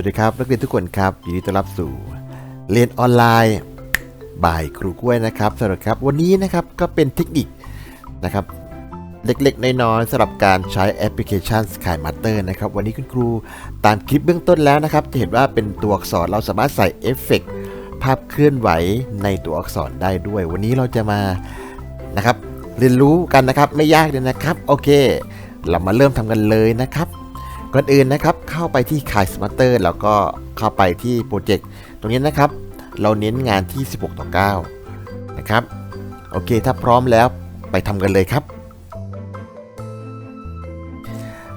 วัสดีครับนักเรียนทุกคนครับยินดีต้อนรับสู่เรียนออนไลน์บ่ายครูกล้วยนะครับสำหรับครับวันนี้นะครับก็เป็นเทคนิคนะครับเล็กๆน้อยๆสำหรับการใช้แอปพลิเคชัน Sky Master นะครับวันนี้คุณครูตามคลิปเบื้องต้นแล้วนะครับ จะเห็นว่าเป็นตัวอักษรเราสามารถใส่เอฟเฟกต์ภาพเคลื่อนไหวในตัวอักษรได้ด้วย วันนี้เราจะมานะครับเรียนรู้กันนะครับไม่ยากเลยนะครับ โอเค เรามาเริ่มทำกันเลยนะครับ ก่อนอื่นนะครับเข้าไปที่ k ายสมาร์เตอร์แล้วก็เข้าไปที่โปรเจกต์ตรงนี้นะครับ เราเน้นงานที่ 16 ต่อ 9 นะครับ โอเคถ้าพร้อมแล้วไปทำกันเลยครับ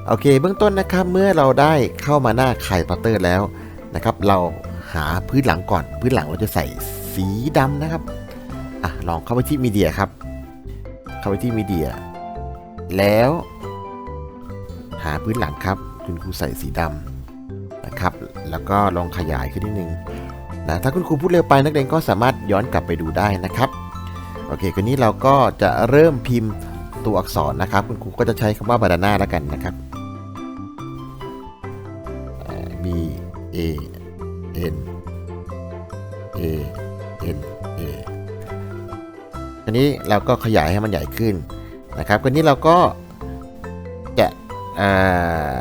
โอเคเบื้องต้นนะครับเมื่อเราได้เข้ามาหน้า k ายสมาร์เตอร์แล้วนะครับ เราหาพื้นหลังก่อน พื้นหลังเราจะใส่สีดำนะครับอะลองเข้าไปที่มีเดียครับ เข้าไปที่มีเดียแล้วหาพื้นหลังครับ คุณครูใส่สีดำนะครับ แล้วก็ลองขยายขึ้นนิดนึงนะถ้าคุณครูพูดเร็วไปนักเรียนก็สามารถย้อนกลับไปดูได้นะครับโอเคคราวนี้เราก็จะเริ่มพิมพ์ตัวอักษรนะครับ คุณครูก็จะใช้คำว่าบานาน่าแล้วกันนะครับ B A N A N A อันนี้เราก็ขยายให้มันใหญ่ขึ้นนะครับคราวนี้เราก็จะอ่า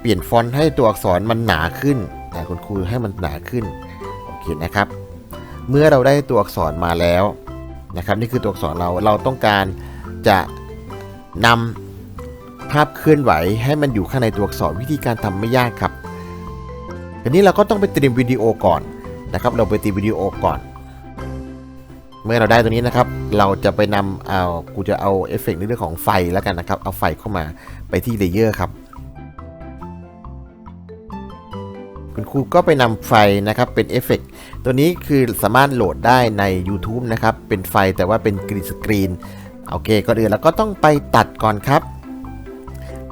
เปลี่ยนฟอนต์ให้ตัวอักษรมันหนาขึ้นนะคุณครูให้มันหนาขึ้นโอเคนะครับ เมื่อเราได้ตัวอักษรมาแล้วนะครับ นี่คือตัวอักษรเราเราต้องการจะนำภาพเคลื่อนไหวให้มันอยู่ข้างในตัวอักษรวิธีการทำไม่ยากครับทีนี้เราก็ต้องไปเตรียมวิดีโอก่อนนะครับ เราไปเตรียมวิดีโอก่อน เมื่อเราได้ตัวนี้นะครับ เราจะไปนำเอากูจะเอาเอฟเฟกต์ในเรื่องของไฟแล้วกันนะครับ เอาไฟเข้ามาไปที่เลเยอร์ครับ คุณครูก็ไปนำไฟนะครับเป็นเอฟเฟกต์ตัวนี้คือสามารถโหลดได้ใน YouTube นะครับ เป็นไฟแต่ว่าเป็นกรีนสกรีนโอเคก่อนอื่นเราก็ต้องไปตัดก่อนครับ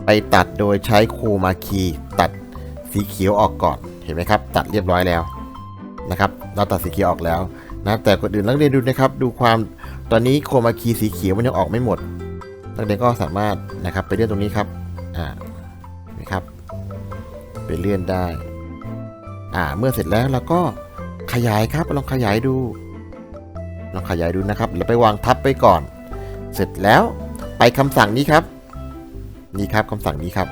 ไปตัดโดยใช้โคมาคีตัดสีเขียวออกก่อนเห็นไหมครับ ตัดเรียบร้อยแล้วนะครับ เราตัดสีเขียวออกแล้วนะแต่คนอื่นนักเรียนดูนะครับ ดูความตอนนี้โครมาคีสีเขียวมันยังออกไม่หมดนักเรียนก็สามารถนะครับไปเลื่อนตรงนี้ครับอ่านะครับไปเลื่อนได้ อ่าเมื่อเสร็จแล้วเราก็ขยายครับลองขยายดู ลองขยายดูนะครับแล้วไปวางทับไปก่อน เสร็จแล้วไปคำสั่งนี้ครับ นี่ครับคำสั่งนี้ครับ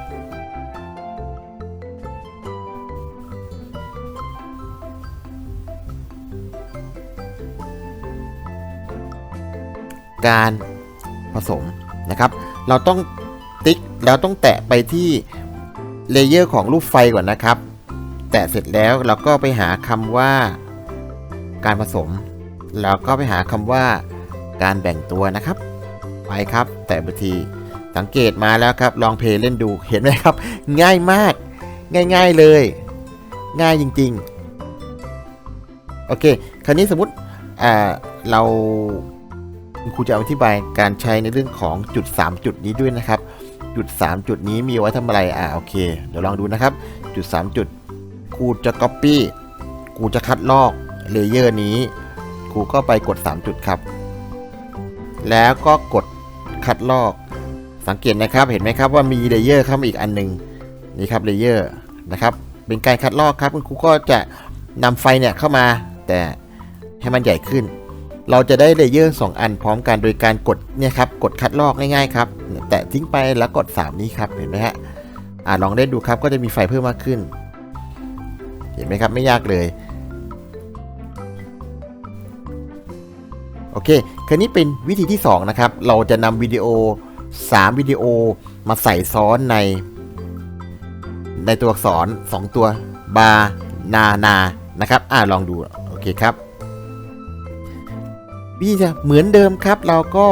การผสมนะครับ เราต้องติ๊กแล้วต้องแตะไปที่เลเยอร์ของรูปไฟก่อนนะครับ ตะเสร็จแล้วเราก็ไปหาคำว่า การผสม แล้วก็ไปหาคำว่า การแบ่งตัวนะครับ ไปครับ แตะไปทีสังเกตมาแล้วครับ ลองเพลย์เล่นดูเห็นไหมครับ ง่ายมาก ง่ายๆเลย ง่ายจริงๆ โอเค คราวนี้สมมติเราคุณครูจะอธิบายการใช้ในเรื่องของจุด 3 จุดนี้ด้วยนะครับ จุด 3 จุดนี้มีไว้ทำอะไรอ่าโอเค เดี๋ยวลองดูนะครับ จุด 3 จุด ครูจะ Copy ครูจะคัดลอกเลเยอร์นี้ครูก็ไปกด 3 จุดครับ แล้วก็กดคัดลอก สังเกตนะครับเห็นไหมครับว่ามีเลเยอร์เข้ามาอีกอันหนึ่งนี่ครับเลเยอร์นะครับ เป็นการคัดลอกครับคุณครูก็จะนำไฟเนี่ยเข้ามา แต่ให้มันใหญ่ขึ้น เราจะได้เลเยอร์ 2 อันพร้อมกันโดยการกดเนี่ยครับกดคัดลอกง่ายๆครับแตะทิ้งไปแล้วกด 3 นี้ครับเห็นไหมฮะอ่าลองได้ดูครับก็จะมีไฟเพิ่มมากขึ้น เห็นไหมครับไม่ยากเลย โอเคคราวนี้เป็นวิธีที่ 2 นะครับ เราจะนำวิดีโอ 3 วิดีโอมาใส่ซ้อนใน ในตัวอักษร 2 ตัวบานานา นะครับ อ่าลองดู โอเคครับวิธีเหมือนเดิมครับ เราก็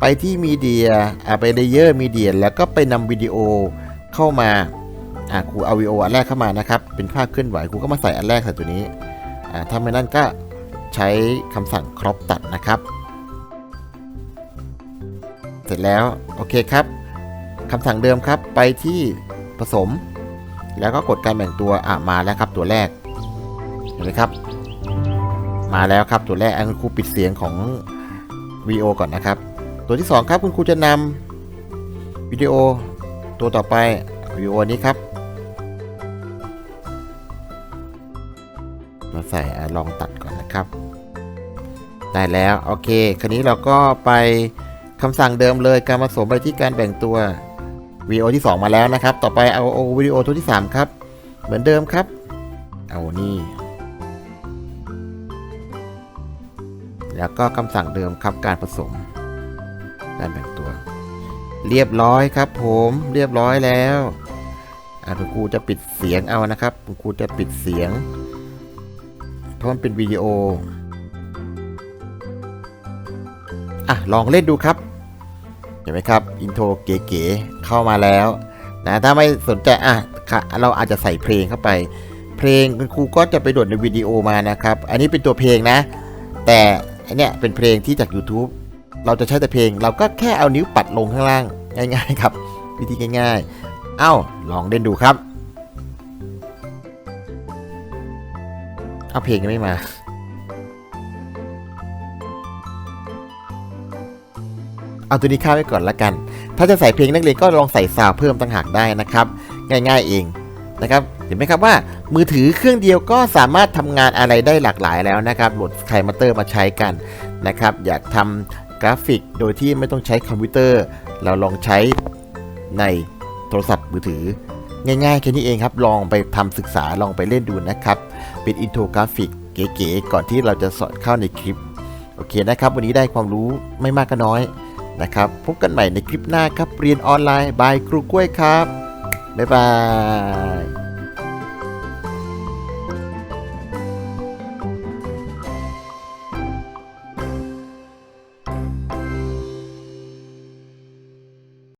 ไปที่มีเดียอ่าไปเลเยอร์มีเดียแล้วก็ไปนำวิดีโอเข้ามา อ่าครูเอาวีโออันแรกเข้ามานะครับ เป็นภาพเคลื่อนไหวครูก็มาใส่อันแรกใส่ตัวนี้อ่าถ้าไม่นั่นก็ใช้คำสั่งครอปตัดนะครับ เสร็จแล้วโอเคครับคำสั่งเดิมครับไปที่ผสม แล้วก็กดการแบ่งตัวอะมาแล้วครับตัวแรกเห็นไหมครับ มาแล้วครับตัวแรกอันคุณครูปิดเสียงของวิดีโอก่อนนะครับ ตัวที่ 2 ครับคุณครูจะนำวิดีโอตัวต่อไปวิดีโอนี้ครับ มาใส่ลองตัดก่อนนะครับ ได้แล้วโอเค คราวนี้เราก็ไปคำสั่งเดิมเลยการผสมไปที่การแบ่งตัววิดีโอที่ 2 มาแล้วนะครับ ต่อไปเอาวิดีโอตัวที่ 3 ครับ เหมือนเดิมครับ เอานี่ แล้วก็คำสั่งเดิมครับการผสม การแบ่งตัว เรียบร้อยครับ ผมเรียบร้อยแล้วอะคุณครูจะปิดเสียงเอานะครับคุณครูจะปิดเสียง เพราะมันเป็นวิดีโอ อะ ลองเล่นดูครับ เห็นไหมครับ อินโทรเก๋ๆเข้ามาแล้วนะถ้าไม่สนใจ อะ เราอาจจะใส่เพลงเข้าไป เพลงคุณครูก็จะไปโดดในวิดีโอมานะครับ อันนี้เป็นตัวเพลงนะ แต่อันเนี้ยเป็นเพลงที่จาก YouTube เราจะใช้แต่เพลง เราก็แค่เอานิ้วปัดลงข้างล่าง ง่าย ๆ ครับ วิธีง่าย ๆ เอ้า ลองเล่นดูครับ เอาเพลงยังไม่มา เอาตัวนี้ข้าไว้ก่อนละกัน ถ้าจะใส่เพลงนักเรียนก็ลองใส่ซาวด์เพิ่มต่างหากได้นะครับ ง่ายๆเองนะครับ เห็นไหมครับว่ามือถือเครื่องเดียวก็สามารถทำงานอะไรได้หลากหลายแล้วนะครับโหลดไคมาเตอร์มาใช้กันนะครับ อยากทำกราฟิกโดยที่ไม่ต้องใช้คอมพิวเตอร์ เราลองใช้ในโทรศัพท์มือถือ ง่ายๆแค่นี้เองครับ ลองไปทำศึกษาลองไปเล่นดูนะครับ เป็นอินโทรกราฟิกเก๋ๆก่อนที่เราจะสอนเข้าในคลิป โอเคนะครับ วันนี้ได้ความรู้ไม่มากก็น้อยนะครับ พบกันใหม่ในคลิปหน้าครับ เรียนออนไลน์บายครูกล้วยครับ บ๊ายบาย